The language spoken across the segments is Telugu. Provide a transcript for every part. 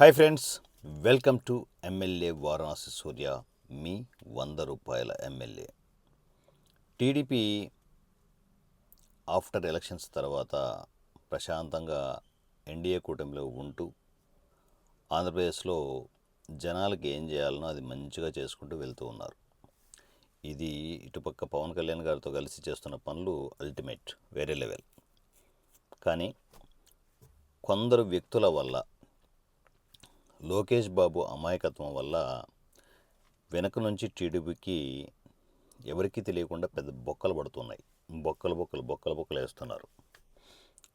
Hi friends welcome to MLA Varanasi Surya మీ వంద రూపాయల ఎమ్మెల్యే టీడీపీ ఆఫ్టర్ ఎలక్షన్స్ తర్వాత ప్రశాంతంగా ఎన్డీఏ కూటమిలో ఉంటూ ఆంధ్రప్రదేశ్లో జనాలకి ఏం చేయాలనో అది మంచిగా చేసుకుంటూ వెళ్తూ ఉన్నారు. ఇది ఇటుపక్క పవన్ కళ్యాణ్ గారితో కలిసి చేస్తున్న పనులు అల్టిమేట్ వేరే లెవెల్ కానీ కొందరు వ్యక్తుల వల్ల లోకేష్ బాబు అమాయకత్వం వల్ల వెనక నుంచి టీడీపీకి ఎవరికీ తెలియకుండా పెద్ద బొక్కలు పడుతున్నాయి. బొక్కలు బొక్కలు బొక్కలు బొక్కలు వేస్తున్నారు.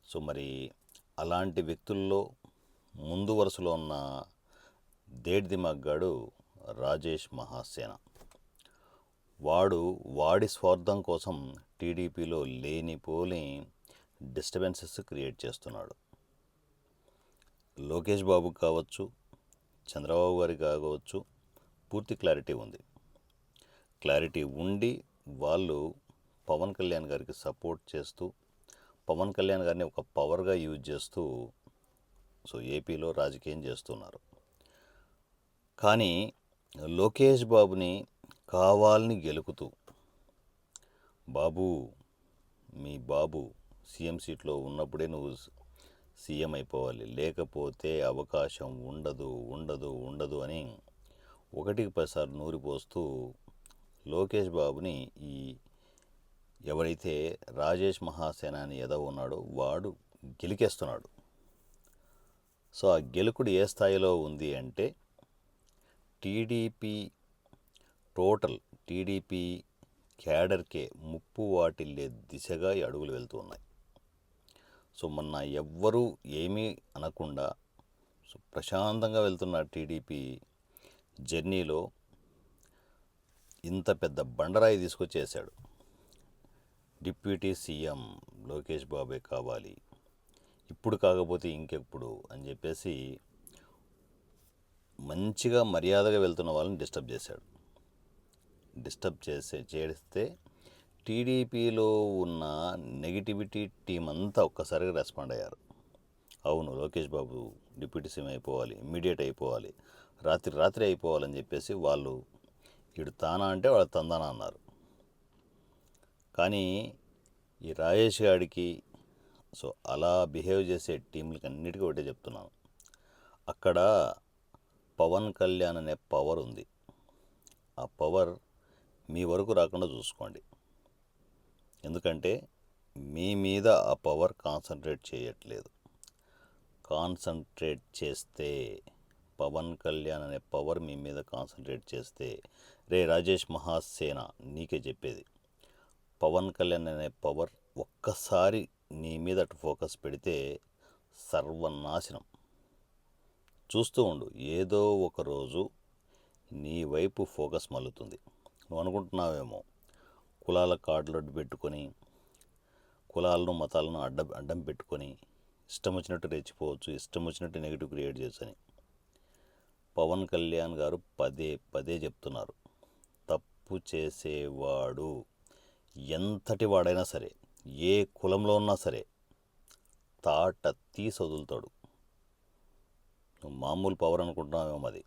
సో మరి అలాంటి వ్యక్తుల్లో ముందు వరుసలో ఉన్న దేడ్ది మగ్గాడు రాజేష్ మహాసేన. వాడు వాడి స్వార్థం కోసం టీడీపీలో లేనిపోని డిస్టర్బెన్సెస్ క్రియేట్ చేస్తున్నాడు. లోకేష్ బాబు కావచ్చు చంద్రబాబు గారికి కావచ్చు పూర్తి క్లారిటీ ఉంది. క్లారిటీ ఉండి వాళ్ళు పవన్ కళ్యాణ్ గారికి సపోర్ట్ చేస్తూ పవన్ కళ్యాణ్ గారిని ఒక పవర్గా యూజ్ చేస్తూ సో ఏపీలో రాజకీయం చేస్తున్నారు. కానీ లోకేష్ బాబుని కావాలని గెలుకుతూ బాబు మీ బాబు సీఎం సీట్లో ఉన్నప్పుడే నువ్వు సీఎం అయిపోవాలి. లేకపోతే అవకాశం ఉండదు ఉండదు ఉండదు అని ఒకటికి పదిసార్లు నూరిపోస్తూ లోకేష్ బాబుని ఈ ఎవరైతే రాజేష్ మహాసేన అని ఎదవ ఉన్నాడో వాడు గెలికేస్తున్నాడు. సో ఆ గెలుకుడు ఏ స్థాయిలో ఉంది అంటే టీడీపీ టోటల్ టీడీపీ క్యాడర్కే ముప్పు వాటిల్లే దిశగా అడుగులు వెళ్తూ ఉన్నాయి. సో మొన్న ఎవ్వరూ ఏమీ అనకుండా సో ప్రశాంతంగా వెళ్తున్న టీడీపీ జర్నీలో ఇంత పెద్ద బండరాయి తీసుకొచ్చేసాడు డిప్యూటీ సీఎం లోకేష్ బాబే కావాలి ఇప్పుడు కాకపోతే ఇంకెప్పుడు అని చెప్పేసి మంచిగా మర్యాదగా వెళ్తున్న వాళ్ళని డిస్టర్బ్ చేశాడు. డిస్టర్బ్ చేసే చేస్తే టీడీపీలో ఉన్న నెగిటివిటీ టీం అంతా ఒక్కసారిగా రెస్పాండ్ అయ్యారు. అవును లోకేష్ బాబు డిప్యూటీ సీఎం అయిపోవాలి ఇమ్మీడియట్ అయిపోవాలి రాత్రి రాత్రి అయిపోవాలని చెప్పేసి వాళ్ళు ఇడు తానా అంటే వాళ్ళు తందానా అన్నారు. కానీ ఈ రాజేష్ గారికి సో అలా బిహేవ్ చేసే టీంలకి అన్నిటికీ ఒకటే చెప్తున్నాను. అక్కడ పవన్ కళ్యాణ్ అనే పవర్ ఉంది. ఆ పవర్ మీ వరకు రాకుండా చూసుకోండి. ఎందుకంటే మీ మీద ఆ పవర్ కాన్సన్ట్రేట్ చేయట్లేదు. కాన్సన్ట్రేట్ చేస్తే పవన్ కళ్యాణ్ అనే పవర్ మీ మీద కాన్సన్ట్రేట్ చేస్తే రే రాజేష్ మహాసేన నీకే చెప్పేది. పవన్ కళ్యాణ్ అనే పవర్ ఒక్కసారి నీ మీద అటు ఫోకస్ పెడితే సర్వనాశనం. చూస్తూ ఉండు ఏదో ఒక రోజు నీ వైపు ఫోకస్ మల్లుతుంది. నువ్వు అనుకుంటున్నావేమో కులాల కార్డులు అడ్డు పెట్టుకొని కులాలను మతాలను అడ్డ అడ్డం పెట్టుకొని ఇష్టం వచ్చినట్టు రెచ్చిపోవచ్చు ఇష్టం వచ్చినట్టు నెగిటివ్ క్రియేట్ చేసని. పవన్ కళ్యాణ్ గారు పదే పదే చెప్తున్నారు. తప్పు చేసేవాడు ఎంతటి వాడైనా సరే ఏ కులంలో ఉన్నా సరే తాట తీసి వదులుతాడు. మామూలు పవర్ అనుకుంటున్నామేమో అది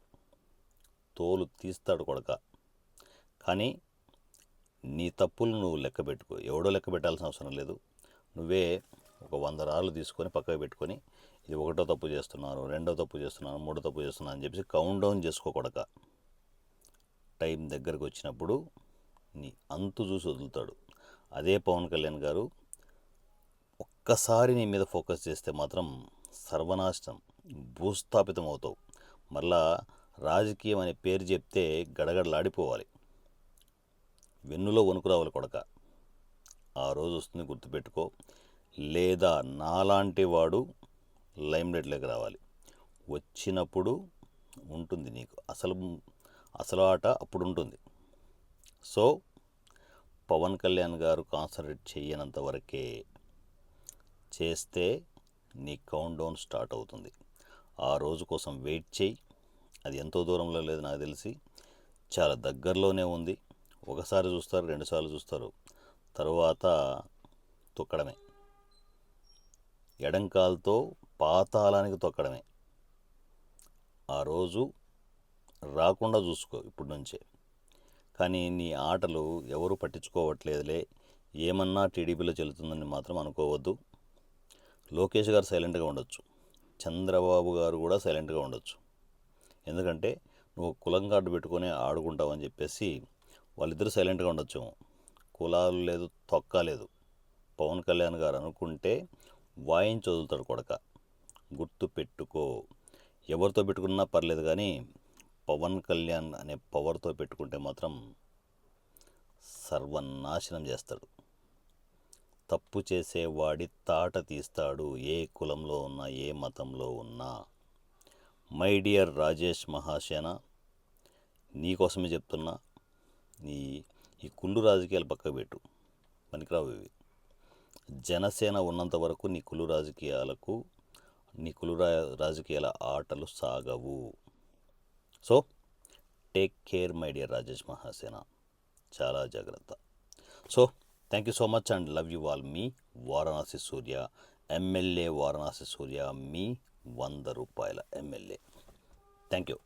తోలు తీస్తాడు కొడక. కానీ నీ తప్పులు నువ్వు లెక్క పెట్టుకో. ఎవడో లెక్క పెట్టాల్సిన అవసరం లేదు. నువ్వే ఒక వంద రాళ్ళు తీసుకొని పక్కకు పెట్టుకొని ఇది ఒకటో తప్పు చేస్తున్నాను రెండో తప్పు చేస్తున్నాను మూడో తప్పు చేస్తున్నాను అని చెప్పేసి కౌంట్ డౌన్ చేసుకోకూడక టైం దగ్గరకు వచ్చినప్పుడు నీ అంతు చూసి వదులుతాడు. అదే పవన్ కళ్యాణ్ గారు ఒక్కసారి నీ మీద ఫోకస్ చేస్తే మాత్రం సర్వనాశనం భూస్థాపితం అవుతావు మరలా రాజకీయం అనే పేరు చెప్తే గడగడలాడిపోవాలి. వెన్నులో వణుకు రావాలి కొడక. ఆ రోజు వస్తుంది గుర్తుపెట్టుకో. లేదా నాలాంటి వాడు లైమ్లైట్లోకి రావాలి. వచ్చినప్పుడు ఉంటుంది నీకు. అసలు అసలు ఆట అప్పుడు ఉంటుంది. సో పవన్ కళ్యాణ్ గారు కాన్సన్ట్రేట్ చేయనంత వరకే చేస్తే నీ కౌంట్ డౌన్ స్టార్ట్ అవుతుంది. ఆ రోజు కోసం వెయిట్ చేయి. అది ఎంతో దూరంలో లేదు నాకు తెలిసి. చాలా దగ్గరలోనే ఉంది. ఒకసారి చూస్తారు రెండుసార్లు చూస్తారు. తరువాత తొక్కడమే. ఎడంకాలతో పాతాళానికి తొక్కడమే. ఆ రోజు రాకుండా చూసుకో ఇప్పటి నుంచే. కానీ నీ ఆటలు ఎవరు పట్టించుకోవట్లేదులే. ఏమన్నా టీడీపీలో చెల్లుతుందని మాత్రం అనుకోవద్దు. లోకేష్ గారు సైలెంట్గా ఉండొచ్చు. చంద్రబాబు గారు కూడా సైలెంట్గా ఉండొచ్చు. ఎందుకంటే నువ్వు కులం కార్డు పెట్టుకొని ఆడుకుంటావని చెప్పేసి వాళ్ళిద్దరూ సైలెంట్గా ఉండొచ్చు. కులాలు లేదు తొక్క లేదు. పవన్ కళ్యాణ్ గారు అనుకుంటే వాయించి వదులుతాడు కొడక. గుర్తు పెట్టుకో. ఎవరితో పెట్టుకున్నా పర్లేదు కానీ పవన్ కళ్యాణ్ అనే పవర్తో పెట్టుకుంటే మాత్రం సర్వనాశనం చేస్తాడు. తప్పు చేసేవాడి తాట తీస్తాడు ఏ కులంలో ఉన్నా ఏ మతంలో ఉన్నా. మై డియర్ రాజేష్ మహాసేన నీకోసమే చెప్తున్నా నీ ఈ కుళ్ళు రాజకీయాలు పక్క పెట్టు. పనికిరావు ఇవి. జనసేన ఉన్నంత వరకు నీ కులు రాజకీయాలకు నీ కులు రా రాజకీయాల ఆటలు సాగవు. So take care my dear Rajesh Mahasena చాలా జాగ్రత్త. So thank you so much and love you all me Varanasi Surya MLA Varanasi Surya మీ వంద రూపాయల ఎమ్మెల్యే థ్యాంక్ యూ